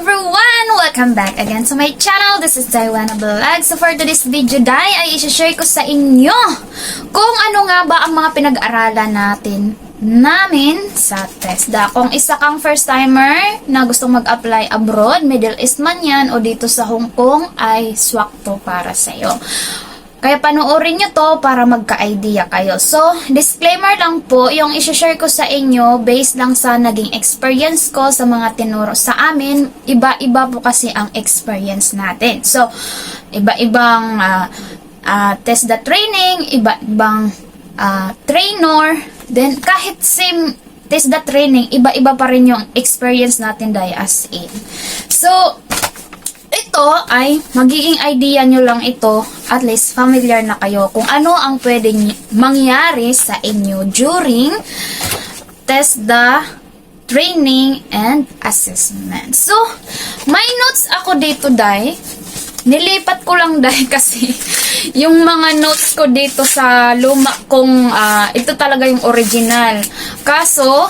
everyone! Welcome back again to my channel. This is Diwana Vlog. So for today's video, day, ay isi-share ko sa inyo kung ano nga ba ang mga pinag-aralan natin namin sa TESDA. Kung isa kang first-timer na gustong mag-apply abroad, Middle East man yan, o dito sa Hong Kong, ay swak to para sa'yo. Kaya panoorin nyo to para magka-idea kayo. So, disclaimer lang po, yung isi-share ko sa inyo based lang sa naging experience ko sa mga tinuro sa amin. Iba-iba po kasi ang experience natin. So, iba-ibang uh, uh, test the training, iba-ibang uh, trainer, then kahit same test the training, iba-iba pa rin yung experience natin dahil as in. So, ito ay magiging idea nyo lang ito, at least familiar na kayo kung ano ang pwedeng mangyari sa inyo during test the training and assessment. So, may notes ako dito, Dai. Nilipat ko lang, Dai, kasi yung mga notes ko dito sa luma kong, ah, ito talaga yung original. Kaso,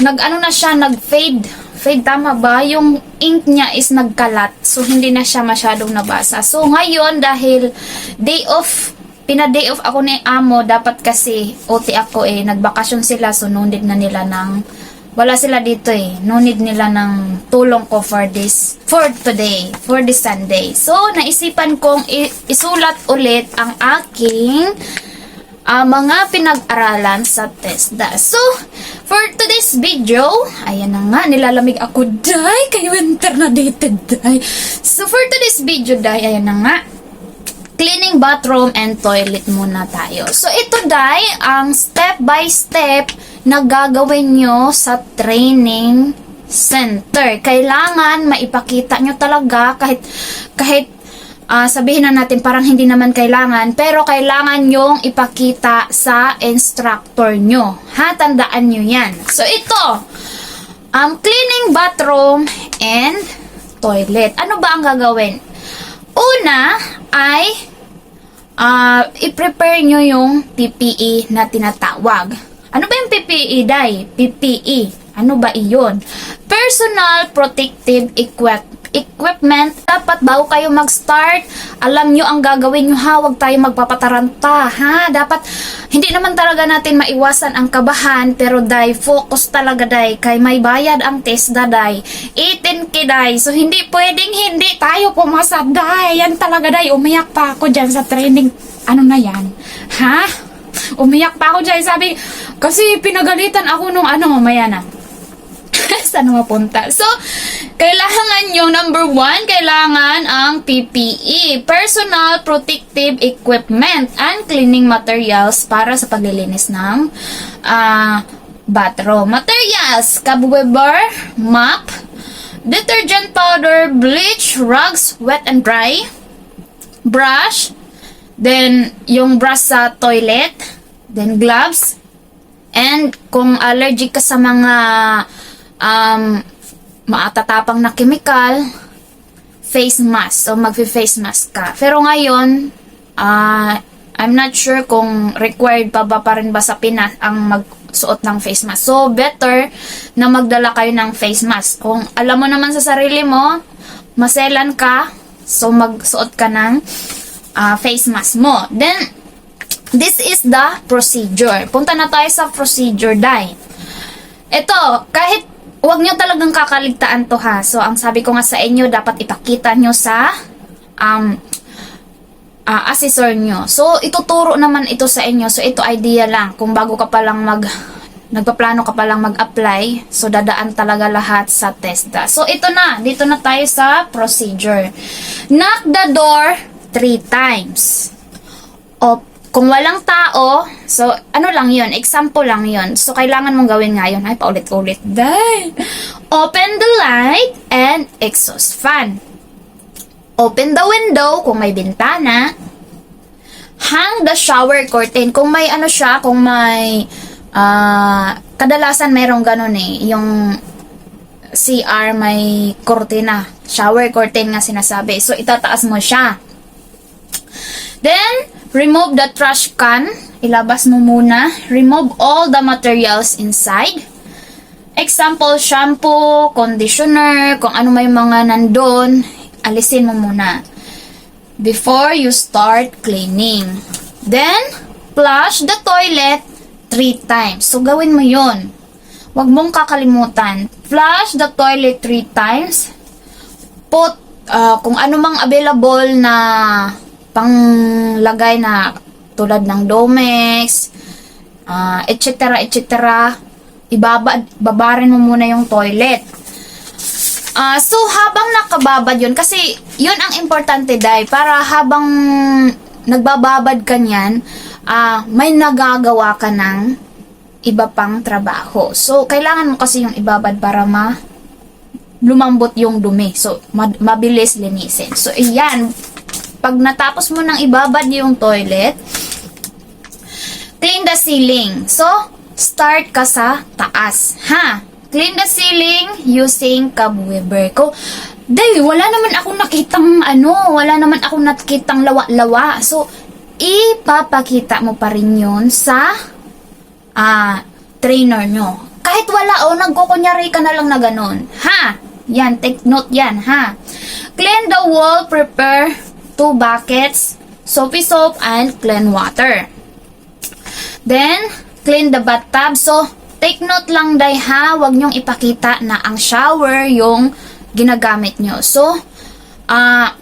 nag-ano na siya, nag-fade. Fade, tama ba? Yung ink niya is nagkalat. So, hindi na siya masyadong nabasa. So, ngayon, dahil day off, pina-day off ako ni Amo, dapat kasi OT ako eh, nagbakasyon sila, so no need na nila ng, wala sila dito eh, no need nila ng tulong ko for this, for today, for this Sunday. So, naisipan kong isulat ulit ang aking ah, mga pinag-aralan sa TESDA. So, today's video, ayan na nga, nilalamig ako, day, kay winter na dated, day. So, for today's video, day, ayan na nga, cleaning bathroom and toilet muna tayo. So, ito, day, ang step by step na gagawin nyo sa training center. Kailangan maipakita nyo talaga kahit kahit ah, sabihin na natin parang hindi naman kailangan, pero kailangan yung ipakita sa instructor nyo. Ha? Tandaan nyo yan. So, ito, um, cleaning bathroom and toilet. Ano ba ang gagawin? Una ay ah, i-prepare nyo yung PPE na tinatawag. Ano ba yung PPE, Day? PPE. Ano ba iyon? Personal Protective Equip equipment. Dapat bago kayo mag-start, alam nyo ang gagawin nyo ha, huwag tayo magpapataranta ha. Dapat, hindi naman talaga natin maiwasan ang kabahan, pero day, focus talaga day, kay may bayad ang test da day. 18k day, so hindi pwedeng hindi tayo pumasa day. Yan talaga day, umiyak pa ako dyan sa training. Ano na yan? Ha? Umiyak pa ako dyan, sabi, kasi pinagalitan ako nung ano, mamaya na. Saan mapunta? So, kailangan yung number one, kailangan ang PPE, Personal Protective Equipment and Cleaning Materials para sa paglilinis ng ah, bathroom. Materials, cobwebber, mop, detergent powder, bleach, rugs, wet and dry, brush, then yung brush sa toilet, then gloves, and kung allergic ka sa mga um, maatatapang na chemical, face mask. So, magfi-face mask ka. Pero ngayon, ah, I'm not sure kung required pa ba pa rin ba sa Pinas ang magsuot ng face mask. So, better na magdala kayo ng face mask. Kung alam mo naman sa sarili mo, maselan ka, so magsuot ka ng ah, face mask mo. Then, this is the procedure. Punta na tayo sa procedure, Dai. Ito, kahit Huwag nyo talagang kakaligtaan to ha. So, ang sabi ko nga sa inyo, dapat ipakita nyo sa um, uh, assessor nyo. So, ituturo naman ito sa inyo. So, ito idea lang. Kung bago ka pa lang mag nagpaplano ka pa lang mag-apply, so dadaan talaga lahat sa TESDA. So, ito na. Dito na tayo sa procedure. Knock the door three times. O, kung walang tao, so ano lang yun, example lang yun. So kailangan mong gawin ngayon, ay paulit-ulit. Dahil, open the light and exhaust fan. Open the window kung may bintana. Hang the shower curtain kung may ano siya, kung may ah kadalasan merong ganun eh, yung CR may cortina, shower curtain nga sinasabi. So itataas mo siya. Then, remove the trash can. Ilabas mo muna. Remove all the materials inside. Example, shampoo, conditioner, kung ano may mga nandun, alisin mo muna. Before you start cleaning. Then, flush the toilet three times. So, gawin mo yon. Huwag mong kakalimutan. Flush the toilet three times. Put uh, kung ano mang available na panglagay na tulad ng Domex, ah, etc. etc. Ibabad, babarin mo muna yung toilet. Ah, so habang nakababad yun, kasi yun ang importante dai para habang nagbababad ka niyan, ah, may nagagawa ka ng iba pang trabaho. So kailangan mo kasi yung ibabad para ma lumambot yung dumi. So ma- mabilis linisin. So iyan, pag natapos mo nang ibabad yung toilet, clean the ceiling. So, start ka sa taas. Ha? Clean the ceiling using cobwebber. Ko, day, wala naman ako nakitang ano, wala naman ako nakitang lawa-lawa. So, ipapakita mo pa rin yun sa ah, trainer nyo. Kahit wala, o, nagkukunyari ka na lang na ganun. Ha? Yan, take note yan, ha? Clean the wall, prepare two buckets, soapy soap, and clean water. Then, clean the bathtub. So, take note lang day ha, wag nyong ipakita na ang shower yung ginagamit nyo. So, ah,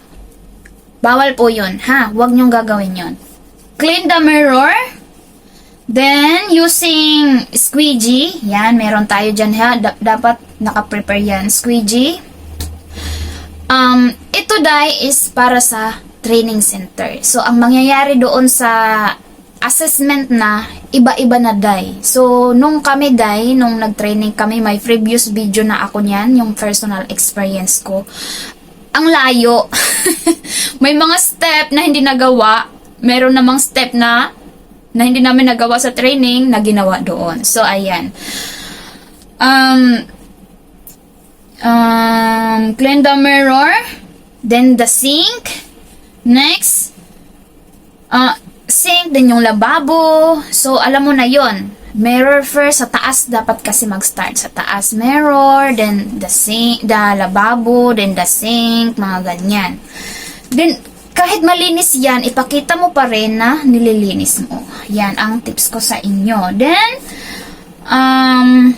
bawal po yun ha, wag nyong gagawin yun. Clean the mirror. Then, using squeegee, yan, meron tayo dyan ha, Da- dapat naka-prepare yan, squeegee. Um, ito dai is para sa training center. So, ang mangyayari doon sa assessment na, iba-iba na dai. So, nung kami dai, nung nag-training kami, may previous video na ako niyan, yung personal experience ko. Ang layo. may mga step na hindi nagawa. Meron namang step na na hindi namin nagawa sa training na ginawa doon. So, ayan. Um, um, clean the mirror, then the sink, next, uh, sink, then yung lababo. So, alam mo na yon Mirror first, sa taas dapat kasi mag-start. Sa taas, mirror, then the sink, the lababo, then the sink, mga ganyan. Then, kahit malinis yan, ipakita mo pa rin na nililinis mo. Yan ang tips ko sa inyo. Then, um,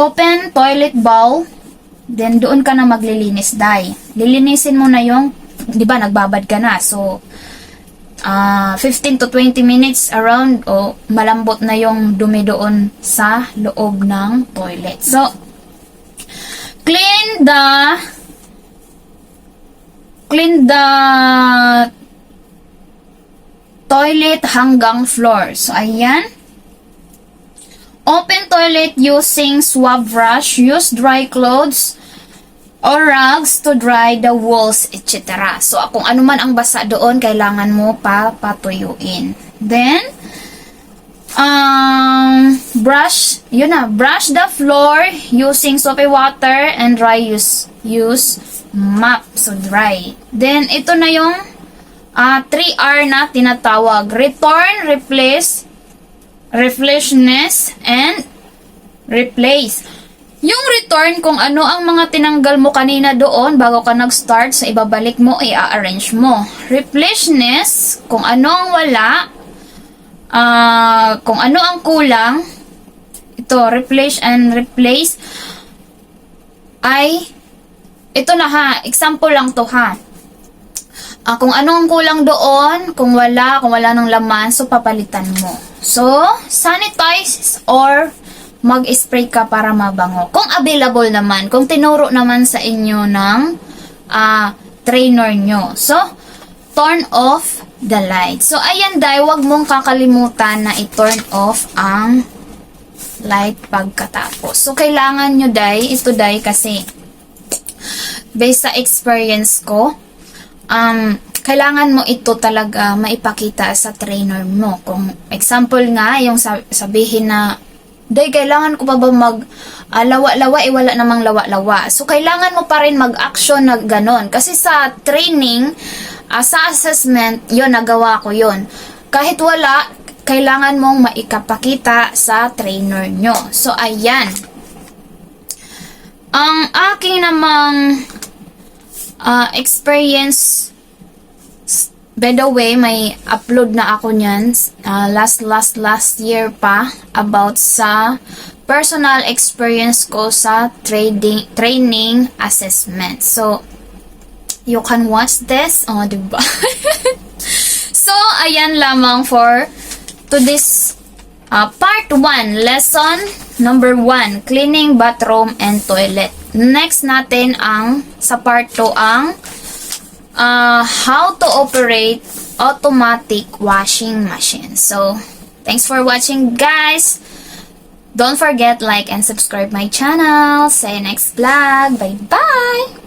open toilet bowl, then doon ka na maglilinis, dai. Lilinisin mo na yung, di ba, nagbabad ka na. So, ah 15 to 20 minutes around o malambot na yung dumi doon sa loob ng toilet. So, clean the clean the toilet hanggang floor. So, ayan. Open toilet using swab brush. Use dry clothes or rugs to dry the walls, etc. So, kung ano man ang basa doon, kailangan mo pa patuyuin. Then, um, brush, yun na, brush the floor using soapy water and dry use, use mop, so dry. Then, ito na yung ah 3R na tinatawag. Return, replace, refreshness, and replace. Yung return, kung ano ang mga tinanggal mo kanina doon bago ka nag-start sa ibabalik mo, i-arrange mo. Replaceness, kung ano ang wala, ah kung ano ang kulang, ito, replace and replace, ay, ito na ha, example lang to ha. Ah, kung ano ang kulang doon, kung wala, kung wala ng laman, so papalitan mo. So, sanitize or mag-spray ka para mabango. Kung available naman, kung tinuro naman sa inyo ng ah, trainer nyo. So, turn off the light. So, ayan dahil, wag mong kakalimutan na i-turn off ang light pagkatapos. So, kailangan nyo dahil, ito dahil kasi, based sa experience ko, um, kailangan mo ito talaga maipakita sa trainer mo. Kung example nga, yung sab- sabihin na, Day, kailangan ko pa ba mag ah, lawa-lawa, eh wala namang lawa-lawa. So, kailangan mo pa rin mag-action na ganon. Kasi sa training, ah, sa assessment, yon nagawa ko yon Kahit wala, kailangan mong maikapakita sa trainer nyo. So, ayan. Ang aking namang ah, experience By the way, may upload na ako niyan ah, last last last year pa about sa personal experience ko sa trading training assessment. So you can watch this, oh, 'di ba? so ayan lamang for to this ah, part 1, lesson number 1, cleaning bathroom and toilet. Next natin ang sa part 2 ang uh, how to operate automatic washing machine. So, thanks for watching guys. Don't forget like and subscribe my channel. See you next vlog. Bye bye.